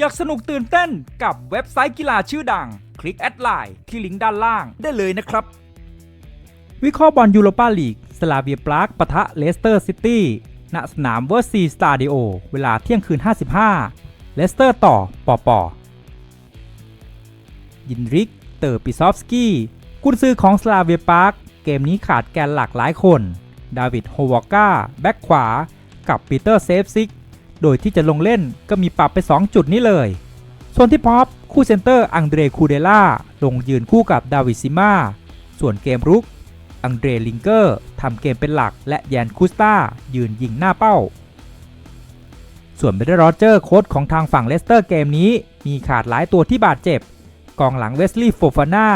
อยากสนุกตื่นเต้นกับเว็บไซต์กีฬาชื่อดัง คลิกแอดไลน์ที่ลิงก์ด้านล่างได้เลยนะครับ วิเคราะห์บอลยูโรปาลีกสลาเวียปรากปะทะเลสเตอร์ซิตี้ณสนามเวอร์ซีสตาดิโอเวลาเที่ยงคืน 55 เลสเตอร์ต่อปอปอยินริก เตอร์ปิซอฟสกี้กุนซือของสลาเวียปาร์กเกมนี้ขาดแกนหลักหลายคน ดาวิดโฮวอก้า แบ็กขวา กับปีเตอร์เซฟซิก โดยที่จะลงเล่นก็มีปรับไป 2 จุดนี้เลย ส่วนที่พอปคู่เซนเตอร์อังเดรคูเดล่าลงยืนคู่กับดาวิดซิมาส่วนเกมรุก อังเดรลิงเกอร์ทำเกมเป็นหลักและแยนคูสตายืนยิงหน้าเป้า ส่วนเบดร์โรเจอร์โค้ชของทางฝั่งเลสเตอร์เกมนี้มีขาดหลายตัวที่บาดเจ็บ กองหลังเวสลีย์โฟฟาน่า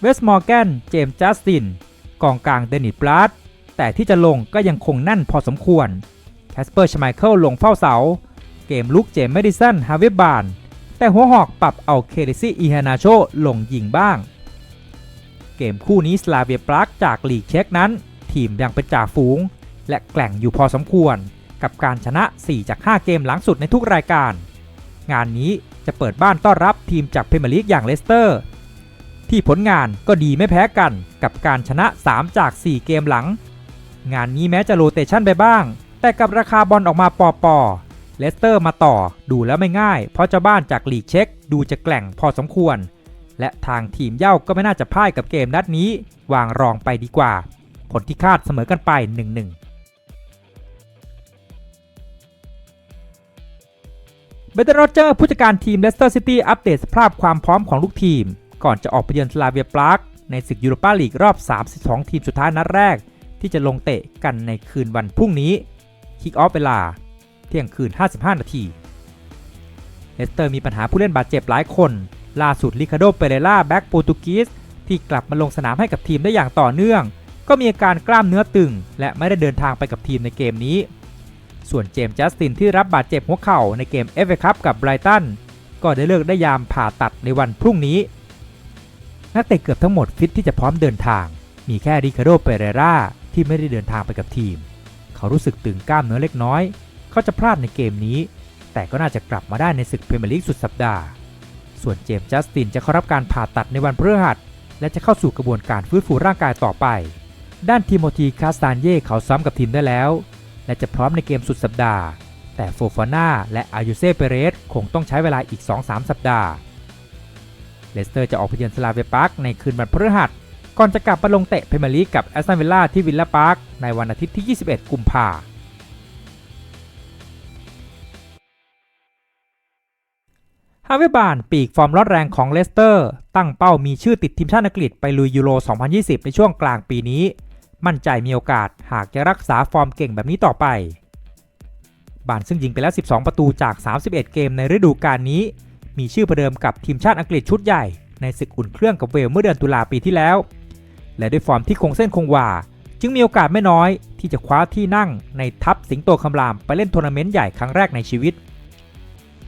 เวสมอร์แกน เจมส์จัสติน กองกลางเดนิสบลัดแต่ที่จะลงก็ยังคงแน่นพอสมควร คสเปอร์ชไมเคิลลงเฝ้าเสา เกมลุกเจมส์เมดิสันฮาเวบาน แต่หัวหอกปรับเอาเคเดซี่อีฮานาโชลงยิงบ้าง เกมคู่นี้สลาเวียปรากจากลีกเช็กนั้น ทีมยังเป็นจ่าฝูง และแกล่งอยู่พอสมควร กับการชนะ 4 จาก 5 เกมหลังสุดในทุกรายการ งานนี้จะเปิดบ้านต้อนรับทีมจากพรีเมียร์ลีกอย่างเลสเตอร์ ที่ผลงานก็ดีไม่แพ้กันกับการชนะ 3 จาก 4 เกมหลัง งานนี้แม้จะโรเตชันไปบ้าง แต่กับราคาบอลออกมาปอปอเลสเตอร์มาต่อดูแล้วไม่ง่าย เพราะเจ้าบ้านจากลีกเช็คดูจะแกล่งพอสมควร และทางทีมเย่าก็ไม่น่าจะพ่ายกับเกมนัดนี้ วางรองไปดีกว่า ผลที่คาดเสมอกันไป 1-1 เบเตอร์โรเจอร์ผู้จัดการทีมเลสเตอร์ซิตี้อัปเดตสภาพความพร้อมของลูกทีม ก่อนจะออกไปเยือนสลาเวียปรากในศึกยูโรปาลีกรอบ 32 ทีมสุดท้ายนัดแรก ที่จะลงเตะกันในคืนวันพรุ่งนี้ คิกออฟเวลา เที่ยงคืน 55 นาทีเลสเตอร์มีปัญหาผู้เล่นบาดเจ็บหลายคน ล่าสุดลิคาโดเปเรล่าแบ็กโปรตุกีสที่กลับมาลงสนามให้กับทีมได้อย่างต่อเนื่อง ก็มีอาการกล้ามเนื้อตึง และไม่ได้เดินทางไปกับทีมในเกมนี้ ส่วนเจมส์จัสตินที่รับบาดเจ็บหัวเข่าในเกมเอฟเอคัพกับไบรตันก็ได้เลิกได้ยามผ่าตัดในวันพรุ่งนี้นักเตะเกือบทั้งหมดฟิตที่จะพร้อมเดินทาง มีแค่ริคาโดเปเรราที่ไม่ได้เดินทางไปกับทีม เขารู้สึกตึงกล้ามเนื้อเล็กน้อย เขาจะพลาดในเกมนี้ แต่ก็น่าจะกลับมาได้ในศึกพรีเมียร์ลีกสุดสัปดาห์ ส่วนเจมส์จัสตินจะเข้ารับการผ่าตัดในวันพฤหัส และจะเข้าสู่กระบวนการฟื้นฟูร่างกายต่อไป ด้านทิโมธีคาสตานเย่เขาซ้ำกับทีมได้แล้ว และจะพร้อมในเกมสุดสัปดาห์ แต่โฟฟาน่าและอายุเซ่เปเรสคงต้องใช้เวลาอีก 2-3 สัปดาห์เลสเตอร์จะออกไปเยือนสลาเวปาร์กในคืนวันพฤหัส ก่อนจะกลับมาลงเตะเพรเมียร์ลีกกับแอสตันวิลล่าที่วิลล่าพาร์คในวันอาทิตย์ที่ 21 กุมภาพันธ์ฮาเวบานปีกฟอร์มร้อนแรงของเลสเตอร์ ตั้งเป้ามีชื่อติดทีมชาติอังกฤษไปลุยยูโร 2020 ในช่วงกลางปีนี้ มั่นใจมีโอกาสหากจะรักษาฟอร์มเก่งแบบนี้ต่อไป บานซึ่งยิงไปแล้ว 12 ประตูจาก 31 เกมในฤดูกาลนี้ มีชื่อประเดิมกับทีมชาติอังกฤษชุดใหญ่ในศึกอุ่นเครื่องกับเวลเมื่อเดือนตุลาปีที่แล้ว และด้วยฟอร์มที่คงเส้นคงวาจึงมีโอกาสไม่น้อย ที่จะคว้าที่นั่งในทัพสิงโตคำรามไปเล่นทัวร์นาเมนต์ใหญ่ครั้งแรกในชีวิต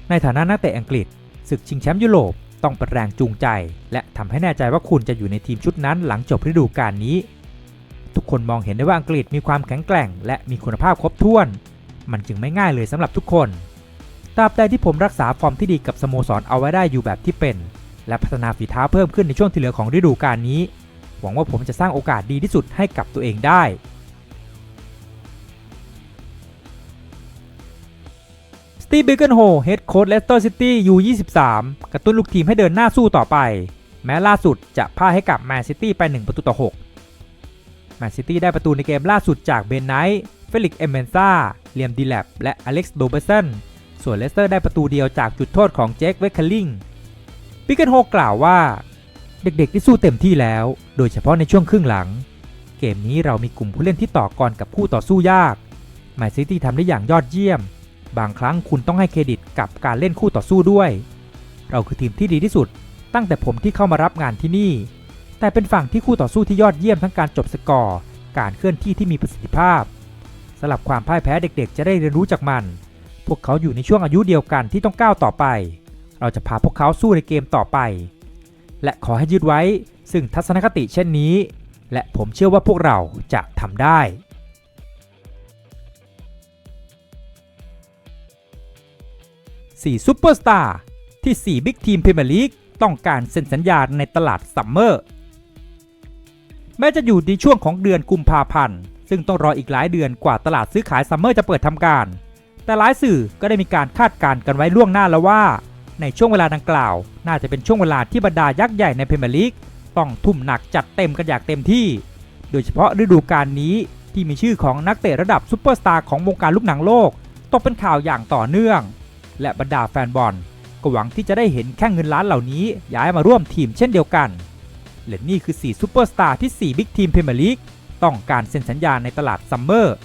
ในฐานะนักเตะอังกฤษศึกชิงแชมป์ยุโรปต้องเป็นแรงจูงใจ และทำให้แน่ใจว่าคุณจะอยู่ในทีมชุดนั้นหลังจบฤดูกาลนี้ ทุกคนมองเห็นได้ว่าอังกฤษมีความแข็งแกร่ง และมีคุณภาพครบถ้วน มันจึงไม่ง่ายเลยสำหรับทุกคนตราบใดที่ผมรักษาฟอร์มที่ดีกับสโมสรเอาไว้ได้อยู่แบบที่เป็น และพัฒนาฝีเท้าเพิ่มขึ้นในช่วงที่เหลือของฤดูกาลนี้ หวังว่าผมจะสร้างโอกาสดีที่สุดให้กับตัวเองได้ สตีฟเบเกนโฮเฮดโค้ชเลสเตอร์ซิตี้ยู23 กระตุ้นลูกทีมให้เดินหน้าสู้ต่อไป แม้ล่าสุดจะพ่ายให้กับแมนซิตี้ไป 1 ประตูต่อ 6 แมนซิตี้ได้ประตูในเกมล่าสุดจากเบนไนท์เฟลิกเอเบนซาเลียมดีแลบและอเล็กซ์โดเบสันส่วนเลสเตอร์ได้ประตูเดียวจากจุดโทษของเจคเวคเคลลิงบิกเกนโฮกล่าวว่า เด็กๆที่สู้เต็มที่แล้ว โดยเฉพาะในช่วงครึ่งหลัง เกมนี้เรามีกลุ่มผู้เล่นที่ต่อกรกับคู่ต่อสู้ยากแมนซิตี้ทำได้อย่างยอดเยี่ยม บางครั้งคุณต้องให้เครดิตกับการเล่นคู่ต่อสู้ด้วย เราคือทีมที่ดีที่สุด ตั้งแต่ผมที่เข้ามารับงานที่นี่ แต่เป็นฝั่งที่คู่ต่อสู้ที่ยอดเยี่ยมทั้งการจบสกอร์ การเคลื่อนที่ที่มีประสิทธิภาพสำหรับความพ่ายแพ้เด็กๆ จะได้เรียนรู้จากมัน พวกเขาอยู่ในช่วงอายุเดียวกันที่ต้องก้าวต่อไป เราจะพาพวกเขาสู้ในเกมต่อไป และขอให้ยึดไว้ ซึ่งทัศนคติเช่นนี้ และผมเชื่อว่าพวกเราจะทำได้4ซูเปอร์สตาร์ที่ 4 บิ๊กทีมพรีเมียร์ลีกต้องการเซ็นสัญญาในตลาดซัมเมอร์ แม้จะอยู่ในช่วงของเดือนกุมภาพันธ์ ซึ่งต้องรออีกหลายเดือนกว่าตลาดซื้อขายซัมเมอร์จะเปิดทำการ แต่หลายสื่อก็ได้มีการคาดการณ์กันไว้ล่วงหน้าแล้วว่า ในช่วงเวลาดังกล่าว น่าจะเป็นช่วงเวลาที่บรรดายักษ์ใหญ่ในพรีเมียร์ลีกต้องทุ่มหนักจัดเต็มกันอย่างเต็มที่ โดยเฉพาะฤดูกาลนี้ที่มีชื่อของนักเตะระดับซูเปอร์สตาร์ของวงการลูกหนังโลกตกเป็นข่าวอย่างต่อเนื่อง และบรรดาแฟนบอลก็หวังที่จะได้เห็นแข้งเงินล้านเหล่านี้ย้ายมาร่วมทีมเช่นเดียวกันและนี่คือ 4 ซูเปอร์สตาร์ที่ 4 บิ๊กทีมพรีเมียร์ลีกต้องการเซ็นสัญญาในตลาดซัมเมอร์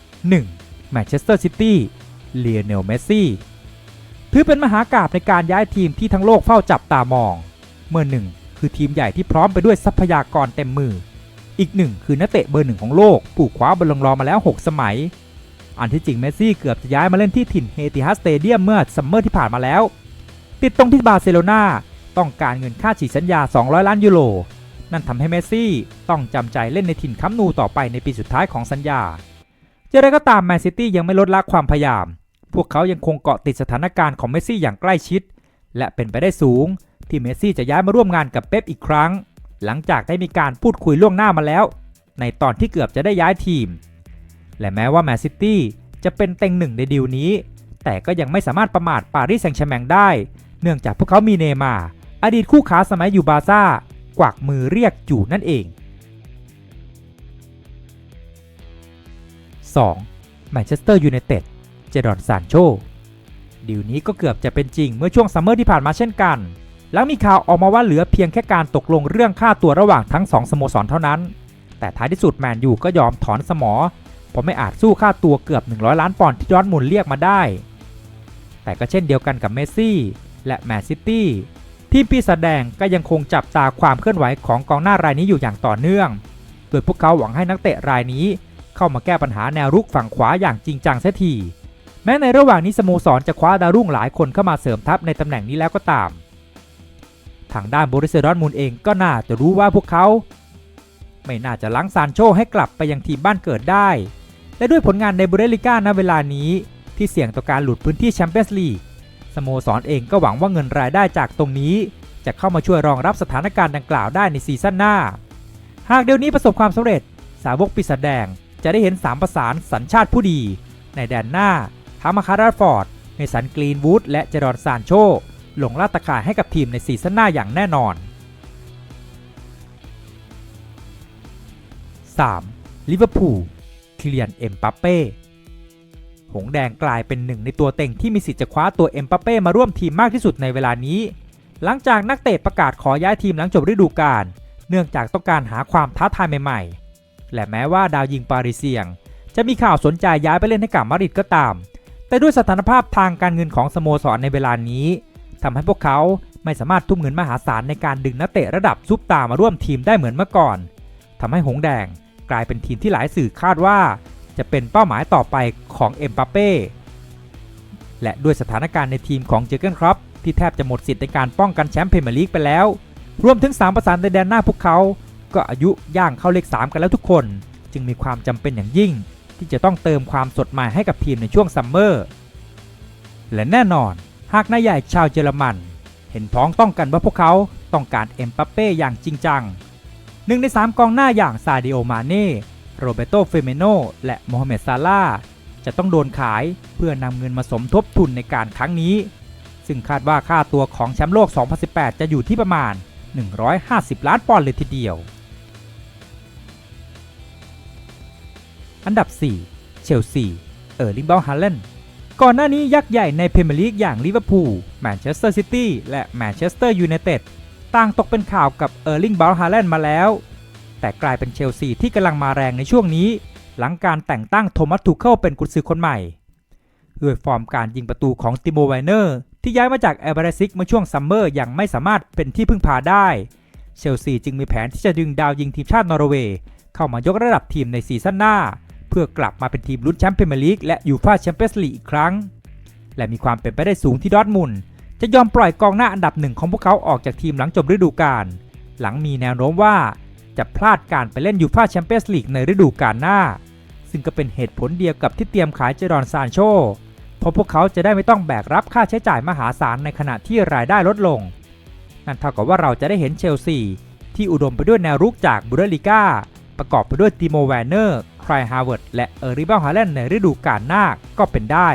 1. แมนเชสเตอร์ซิตี้ เลียเนลเมสซี่ถือเป็นมหากาบในการย้ายทีมที่ทั้งโลกเฝ้าจับตามอง เมื่อหนึ่งคือทีมใหญ่ที่พร้อมไปด้วยทรัพยากรเต็มมือ อีกหนึ่งคือนักเตะเบอร์หนึ่งของโลก ผู้คว้าบอลลงรอมาแล้ว 6 สมัย อันที่จริงเมสซี่เกือบจะย้ายมาเล่นที่ถิ่นเฮติฮัสสเตเดียมเมื่อซัมเมอร์ที่ผ่านมาแล้ว ติดตรงที่บาร์เซโลนาต้องการเงินค่าฉีดสัญญา 200 ล้านยูโร นั่นทำให้เมสซี่ต้องจำใจเล่นในถิ่นคัมนูต่อไปในปีสุดท้ายของสัญญา จะไรก็ตามแมนซิตี้ยังไม่ลดละความพยายาม พวกเขายังคงเกาะติดสถานการณ์ของเมสซี่อย่างใกล้ชิด และเป็นไปได้สูง ที่เมสซี่จะย้ายมาร่วมงานกับเป๊ปอีกครั้ง หลังจากได้มีการพูดคุยล่วงหน้ามาแล้ว ในตอนที่เกือบจะได้ย้ายทีม และแม้ว่าแมนซิตี้จะเป็นเต็งหนึ่งในดีลนี้ แต่ก็ยังไม่สามารถประมาทปารีสแซงต์แชร์แมงได้ เนื่องจากพวกเขามีเนย์มา อดีตคู่ค้าสมัยอยู่บาร์ซ่ากวักมือเรียกจู่นั่นเอง 2. แมนเชสเตอร์ยูไนเต็ด เจดอนซานโชดีลนี้ก็เกือบจะเป็นจริงเมื่อช่วงซัมเมอร์ที่ผ่านมาเช่นกัน หลังมีข่าวออกมาว่าเหลือเพียงแค่การตกลงเรื่องค่าตัวระหว่างทั้งสองสโมสรเท่านั้น แต่ท้ายที่สุดแมนยูก็ยอมถอนสมอ เพราะไม่อาจสู้ค่าตัวเกือบ 100 ล้านปอนด์ที่ดอร์มุนเรียกมาได้ แต่ก็เช่นเดียวกันกับเมสซี่และแมนซิตี้ทีมปีศาจแดงก็ยังคงจับตาความเคลื่อนไหวของกองหน้ารายนี้อยู่อย่างต่อเนื่อง โดยพวกเขาหวังให้นักเตะรายนี้ เข้ามาแก้ปัญหาแนวรุกฝั่งขวาอย่างจริงจังเสียที แม้ในระหว่างนี้สโมสรจะคว้าดาวรุ่งหลายคนเข้ามาเสริมทัพในตำแหน่งนี้แล้วก็ตาม ทางด้านบริเซดอร์ทมุนด์เองก็น่าจะรู้ว่าพวกเขา ไม่น่าจะล้างซานโชให้กลับไปยังทีมบ้านเกิดได้ และด้วยผลงานในบูเดลิก้าณเวลานี้ที่เสี่ยงต่อการหลุดพื้นที่แชมเปี้ยนส์ลีกสโมสรเองก็หวังว่าเงินรายได้จากตรงนี้ จะเข้ามาช่วยรองรับสถานการณ์ดังกล่าวได้ในซีซั่นหน้า หากเดี๋ยวนี้ประสบความสำเร็จ สาวกปีศาจแดงจะได้เห็น3ประสานสัญชาติผู้ดี ในแดนหน้า ทามาคาราฟอร์ด ในสันกรีนวูดและเจรอนซานโชหลงลาดตะข่ายให้กับทีมในซีซั่นหน้าอย่างแน่นอน 3. ลิเวอร์พูลคเลียนเอ็มปัปเป้ หงแดงกลายเป็นหนึ่งในตัวเต็งที่มีสิทธิ์จะคว้าตัวเอ็มปัปเป้มาร่วมทีมมากที่สุดในเวลานี้ หลังจากนักเตะประกาศขอย้ายทีมหลังจบฤดูกาล เนื่องจากต้องการหาความท้าทายใหม่ๆ และแม้ว่าดาวยิงปาริเซียง จะมีข่าวสนใจย้ายไปเล่นให้กับมาริดก็ตาม แต่ด้วยสถานภาพทางการเงินของสโมสรในเวลานี้ทำให้พวกเขาไม่สามารถทุ่มเงินมหาศาลในการดึงนักเตะระดับซุปตาร์มาร่วมทีมได้เหมือนเมื่อก่อนทำให้หงแดงกลายเป็นทีมที่หลายสื่อคาดว่า จะเป็นเป้าหมายต่อไปของเอ็มบัปเป้และด้วยสถานการณ์ในทีมของเจอร์เกนครับที่แทบจะหมดสิทธิ์ในการป้องกันแชมป์พรีเมียร์ลีกไปแล้ว รวมถึง3ประสานในแดนหน้าพวกเขา ก็อายุย่างเข้าเลข 3 กันแล้วทุกคน จึงมีความจำเป็นอย่างยิ่ง ที่จะต้องเติมความสดใหม่ให้กับทีมในช่วงซัมเมอร์ และแน่นอนหากนายใหญ่ชาวเยอรมัน เห็นพ้องต้องกันว่าพวกเขาต้องการเอ็มบัปเป้อย่างจริงจังหนึ่งใน3กองหน้าอย่างซาดิโอมาเน่โรเบโตเฟเมโนและโมฮัมเหม็ดซาลาจะต้องโดนขายเพื่อนำเงินมาสมทบทุนในการครั้งนี้ ซึ่งคาดว่าค่าตัวของแชมป์โลก 2018 จะอยู่ที่ประมาณ 150 ล้านปอนด์เลยทีเดียว อันดับ 4 เชลซี เออร์ลิงเบลฮาเลนก่อนหน้านี้ยักษ์ใหญ่ในพรีเมียร์ลีกอย่างลิเวอร์พูล แมนเชสเตอร์ซิตี้ และแมนเชสเตอร์ยูไนเต็ดต่างตกเป็นข่าวกับเออร์ลิงเบลฮาเลนมาแล้ว แต่กลายเป็นเชลซีที่กำลังมาแรงในช่วงนี้ หลังการแต่งตั้งโทมัสทูเคิลเป็นกุนซือคนใหม่ด้วยฟอร์มการยิงประตูของติโมไวเนอร์ ที่ย้ายมาจากเอเบรซิกเมื่อช่วงซัมเมอร์ยังไม่สามารถเป็นที่พึ่งพาได้ เชลซีจึงมีแผนที่จะดึงดาวยิงทีมชาตินอร์เวย์เข้ามายกระดับทีมในซีซั่นหน้า พื่อกลับมาเป็นทีมลุ้นแชมป์พรีเมียร์ลีกและยูฟ่าแชมเปี้ยนส์ลีกอีกครั้ง และมีความเป็นไปได้สูงที่ดอทมุนจะยอมปล่อยกองหน้าอันดับหนึ่งของพวกเขาออกจากทีมหลังจบฤดูกาลหลังมีแนวโน้มว่าจะพลาดการไปเล่นยูฟ่าแชมเปี้ยนส์ลีกในฤดูกาลหน้า ซึ่งก็เป็นเหตุผลเดียวกับที่เตรียมขายเจรอนซานโชเพราะพวกเขาจะได้ไม่ต้องแบกรับค่าใช้จ่ายมหาศาลในขณะที่รายได้ลดลง นั่นเท่ากับว่าเราจะได้เห็นเชลซีที่อุดมไปด้วยแนวรุกจากบูเดลิก้า ประกอบไปด้วยติโมแวนเนอร์ไครฮาร์เวิร์ดและเออริเบลฮาแลนด์ในฤดูกาลหน้าก็เป็นได้